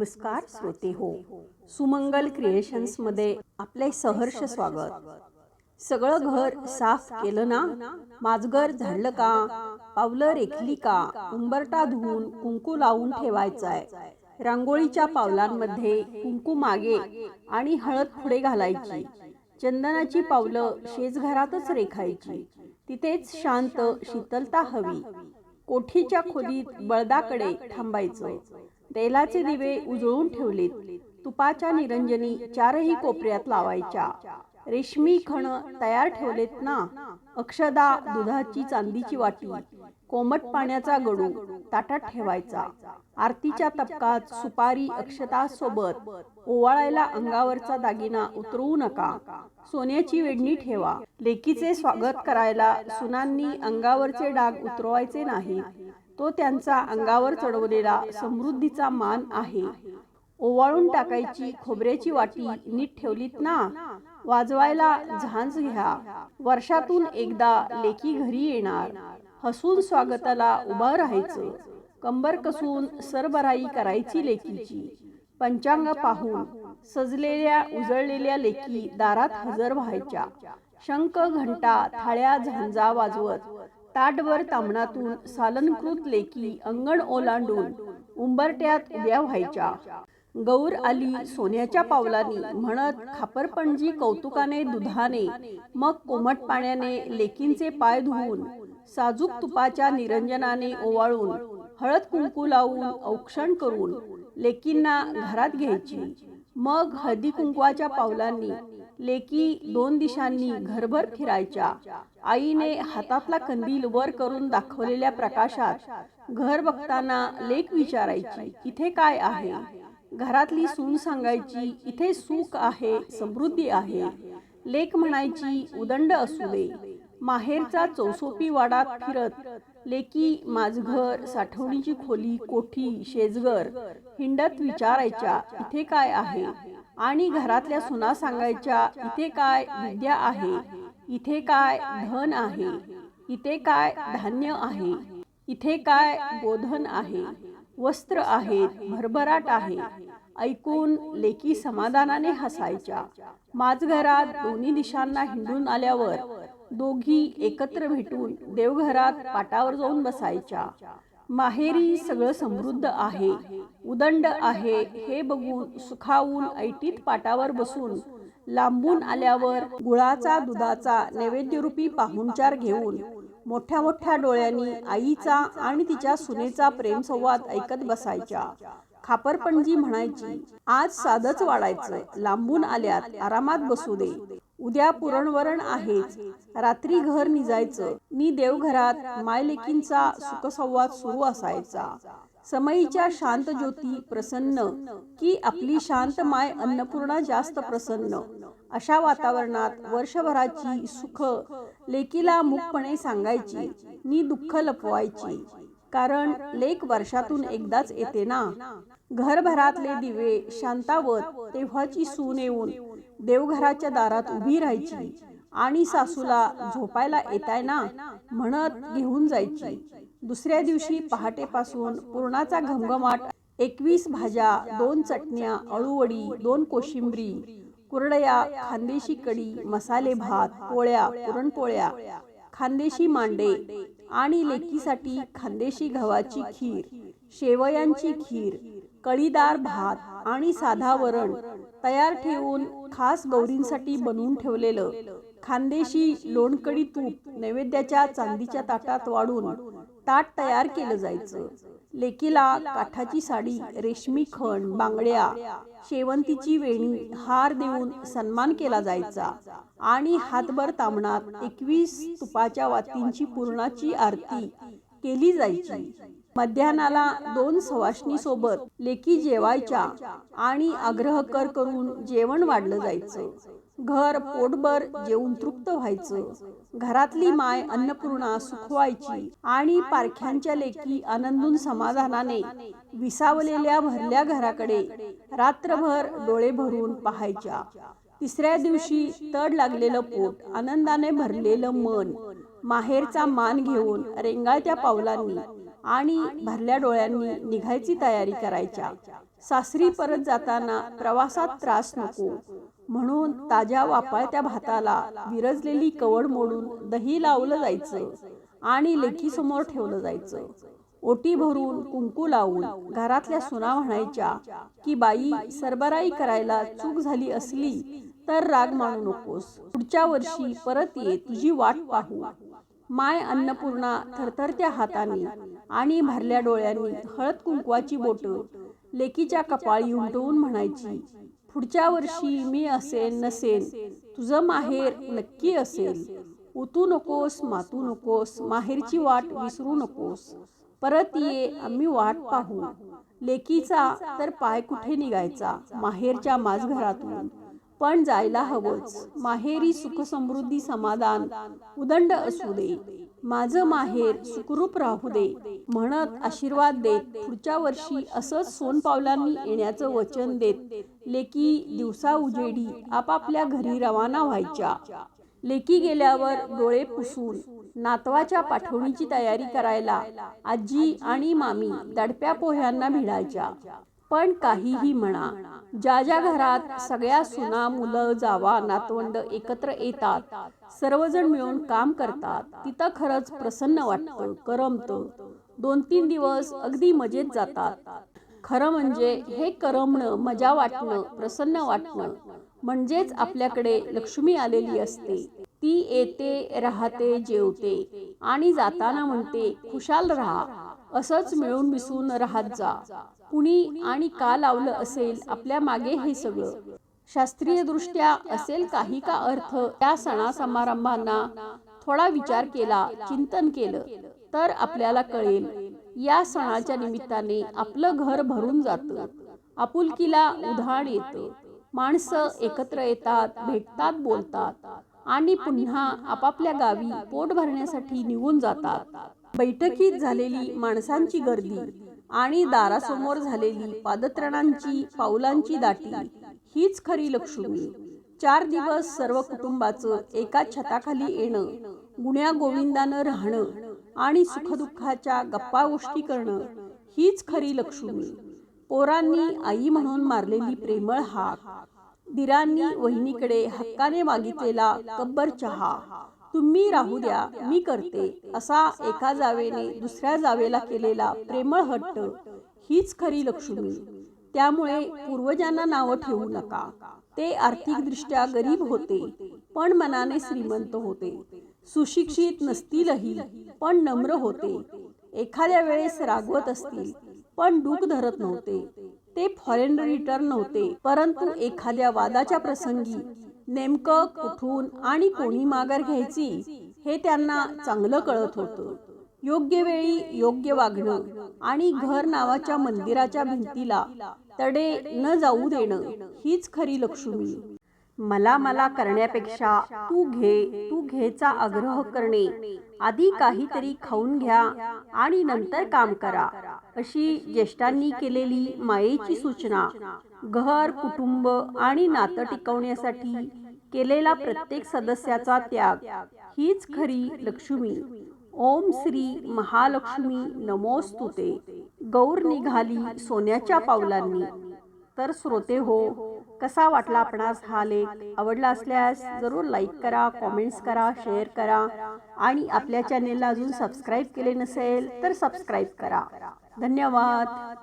नमस्कार श्रोते हो. सुमंगल क्रिएशन्समध्ये आपले सहर्ष स्वागत. सगळं घर साफ केलं ना? माझघर झाडलं का? पावलं रेखली का? उंबरटा धुवून कुंकू लावून ठेवायचाय. रांगोळीच्या पावलांमध्ये कुंकू मागे आणि हळद पुढे घालायची. चंदनाची पावलं शेजघरातच रेखायची. तिथेच शांत शीतलता हवी. कोठीच्या खोलीत बळदाकडे थांबायचं. तेलाचे दिवे उजळून ठेवलेत. तुपाच्या निरंजनी चारही कोपऱ्यात लावायच्या. रेशमी खण तयार ठेवलेत ना. अक्षदा दुधाची चांदीची वाटी. कोमट पाण्याचा गडू. ताटात ठेवायचा. आरतीच्या तपकात सुपारी अक्षता सोबत. ओवाळायला अंगावरचा दागिना उतरवू नका. सोन्याची वेडणी ठेवा. लेकीचे स्वागत करायला सुनांनी अंगावरचे डाग उतरवायचे नाही तो त्यांचा अंगावर चढवलेला समृद्धीचा मान आहे. ओवाळून टाकायची खोबऱ्याची वाटी नीट ठेवलीत ना? वाजवायला झांज घ्या. वर्षातून एकदा लेकी घरी येणार. हसून स्वागताला उभं राहायचं. कंबर कसून सरबराई करायची लेकीची. पंचांग पाहून सजलेल्या उजळलेल्या लेकी दारात हजर व्हायच्या. शंख घंटा थाळ्या झांजा वाजवत ताटभर तामणातून सालनकृत लेकी अंगण ओलांडून उंबरट्यात उभ्या व्हायच्या. गौर आली सोन्याच्या पावलानी म्हणत खापरपणजी कौतुकाने दुधाने मग कोमट पाण्याने लेकींचे पाय धुवून साजूक तुपाच्या निरंजनाने ओवाळून हळद कुंकू लावून औक्षण करून लेकींना घरात घ्यायची. मग हळदी कुंकवाच्या पावलांनी लेकी दोन दिशांनी घरभर फिरायच्या. आईने हातातला कंदील वर करून दाखवलेल्या प्रकाशात घर बघताना लेक विचारायची इथे काय आहे? घरातली सून सांगायची इथे सुख आहे समृद्धी आहे. लेक म्हणायची उदंड असू दे. माहेरचा चौसोपी वाडात फिरत लेकी माझघर साठवणीची खोली कोठी शेजगर हिंडत विचारायच्या इथे काय आहे? आणि घरातल्या सुना सांगायच्या इथे काय विद्या आहे? इथे काय धन आहे? इथे काय धान्य आहे? इथे काय गोधन आहे? वस्त्र आहेत भरभराट आहे. ऐकून लेकी समाधानाने हसायच्या. माझघरात दोन्ही दिशांना हिंडून आल्यावर दोघी एकत्र भेटून देवघरात पाटावर जाऊन बसायच्या. माहेरी सगळं समृद्ध आहे. उदंड आहे. हे बघून सुखावून ऐटीत पाटावर बसून लांबून आल्यावर गुळाचा दुधाचा नैवेद्यरूपी पाहुणचार घेऊन मोठ्या मोठ्या डोळ्यांनी आईचा आणि तिच्या सुनेचा प्रेमसंवाद ऐकत बसायच्या. खापरपणजी म्हणायची आज साधच वाढायचं लांबून आल्यात आरामात बसू दे. उद्या पुरणवरण आहेच रात्री घर निजायचं. मी देवघरात मायलेकींचा सुखसंवाद सुरू असायचा. समयीच्या शांत ज्योती प्रसन्न की आपली शांत माय अन्नपूर्णा जास्त प्रसन्न. अशा वातावरणात वर्षभराची सुख लेकीला मुखपणे सांगायची. नी दुःख लपवायची. कारण लेक वर्षातून एकदाच येते ना. घरभरातले दिवे शांतावत तेव्हाची सून येऊन देवघराच्या दारात उभी राहायची आणि सासूला झोपायला येताय ना म्हणत घेऊन जायची. दुसऱ्या दिवशी पहाटेपासून पूर्णाचा घमघमाट एकवीस भाज्या दोन चटण्या अळूवडी दोन कोशिंबरी कुरडया खानदेशी कडी मसाले भात पोळ्या पुरणपोळ्या खानदेशी मांडे आणि लेकीसाठी खानदेशी गव्हाची खीर शेवयांची खीर कळीदार भात आणि साधा वरण तयार ठेवून खास गौरींसाठी बनवून ठेवलेलं खानदेशी लोणकडी तूप नैवेद्याच्या चांदीच्या ताटात वाढून ताट तयार केलं जायचं. लेकीला काठाची साडी रेशमी खण बांगड्या शेवंतीची वेणी हार देऊन सन्मान केला जायचा आणि हातभर तामणात एकवीस तुपाच्या वातींची पूर्णाची आरती केली जायची. मध्यानाला दोन सवाशणी सोबत लेकी जेवायच्या आणि आग्रह कर करून जेवण वाढलं जायचं. घर पोटभर जेवून तृप्त व्हायचं. घरातली माय अन्नपूर्णा सुखवायची आणि पारख्यांच्या लेकी आनंदून समाधानाने विसावलेल्या भरल्या घराकडे रात्रभर डोळे भरून पाहायच्या. तिसऱ्या दिवशी तड लागलेलं पोट आनंदाने भरलेलं मन माहेरचा मान घेऊन रेंगाळत्या पावलांनी आणि भरल्या डोळ्यांनी निघायची तयारी करायच्या. सासरी परत जाताना प्रवासात त्रास नको. म्हणून ताज्या वापाळत्या भाताला विरजलेली कवड मोडून दही लावलं जायचं आणि लेकीसमोर ठेवलं जायचं. ओटी भरून कुंकू लावून घरातल्या सुना म्हणायच्या की बाई सरबराई करायला चूक झाली असली तर राग मानू नकोस. पुढच्या वर्षी परत ये तुझी वाट पाहू. माय अन्नपूर्णा थरथरत्या हाताने आणि भरल्या डोळ्यांनी हळद कुंकवाची बोट लेकीच्या कपाळी उमटवून म्हणायची पुढच्या वर्षी मी असेन नसेन तुझं माहेर नक्की असेल. उतू नकोस मातू नकोस माहेरची वाट विसरू नकोस. परत ये आम्ही वाट पाहू. लेकीचा तर पाय कुठे निघायचा? माहेरच्या माझघरातून पण जायला हवंच. माहेरी सुखसमृद्धी समाधान. उदंड असू दे. माझं माहेर सुखरूप राहू दे. म्हणत आशीर्वाद देत पुढच्या वर्षी असंच सोनपावलांनी येण्याचं वचन देत लेकी दिवसा उजेडी आपापल्या घरी रवाना व्हायच्या. लेकी गेल्यावर डोळे पुसून नातवाच्या पाठवणीची तयारी करायला आजी आणि मामी दडप्या पोह्यांना भिडायच्या. पण काहीही म्हणा ज्या ज्या घरात सगळ्या सुना मुलं जावा नातवंड एकत्र येतात सर्वजण मिळून काम करतात तिथं खरंच प्रसन्न वाटतं करमतं. दोन तीन दिवस अगदी मजेत जातात. खरं म्हणजे हे करमणं मजा वाटणं प्रसन्न वाटणं म्हणजेच आपल्याकडे लक्ष्मी आलेली असते. ती येते राहते जेवते आणि जाताना म्हणते खुशाल राहा. असंच मिळून मिसळून राहत जा. कुणी आणि का लावलं असेल आपल्या मागे हे सगळं. शास्त्रीय दृष्ट्या असेल काही का अर्थ त्या सणा समारंभांना थोडा विचार केला चिंतन केलं तर आपल्याला कळेल. या सणाच्या निमित्ताने आपलं घर भरून जातं. आपुलकीला उधाण येतं. माणसं एकत्र येतात भेटतात बोलतात आणि पुन्हा आपापल्या गावी पोट भरण्यासाठी निघून जातात. बैठकीत झालेली माणसांची गर्दी आणि दारासमोर झालेली पादत्राणांची पावलांची दाटी हीच खरी लक्ष्मी. चार दिवस सर्व कुटुंबाचं एका छताखाली येणं गुण्या गोविंदानं राहणं आणि सुखदुःखाच्या गप्पा गोष्टी करणं हीच खरी लक्ष्मी. पोरांनी आई म्हणून मारलेली प्रेमळ हाक. दिरांनी वहिनीकडे हक्काने मागितलेला कब्बर चहा. तुम्ही राहू द्या मी करते असा एका जावेने दुसऱ्या जावेला केलेला प्रेमळ हट्ट. हीच खरी लक्ष्मी. त्यामुळे पूर्वजांना नावं ठेवू नका. ते आर्थिकदृष्ट्या गरीब होते पण मनाने श्रीमंत होते. सुशिक्षित नसतीलही पण नम्र होते. एखाद्या वेळेस रागवत असतील पण डूक धरत नव्हते. ते फॉरेन रिटर्न नव्हते. परंतु एखाद्या वादाच्या प्रसंगी नेमकं कुठून आणि कोणी माघार घ्यायची हे त्यांना चांगलं कळत होतं. योग्य वेळी योग्य वागणं आणि घर नावाच्या मंदिराच्या भिंतीला तडे न जाऊ देणं हीच खरी लक्ष्मी. मला मला करण्यापेक्षा तू घे तू घेचा आग्रह करणे आधी काहीतरी खाऊन घ्या आणि नंतर काम करा अशी ज्येष्ठांनी केलेली मायेची सूचना घर कुटुंब आणि नातं टिकवण्यासाठी केलेला प्रत्येक सदस्याचा त्याग. हीच खरी लक्ष्मी. ओम श्री महालक्ष्मी नमोस्तुते. गौर निघाली सोन्याच्या पावलांनी. तर श्रोते हो कसा वाटला आपणास हा लेख? आवडला असल्यास जरूर लाईक करा कॉमेंट्स करा शेअर करा. आणि आपल्या चॅनेलला अजून सबस्क्राईब केले नसेल तर सबस्क्राईब करा. धन्यवाद.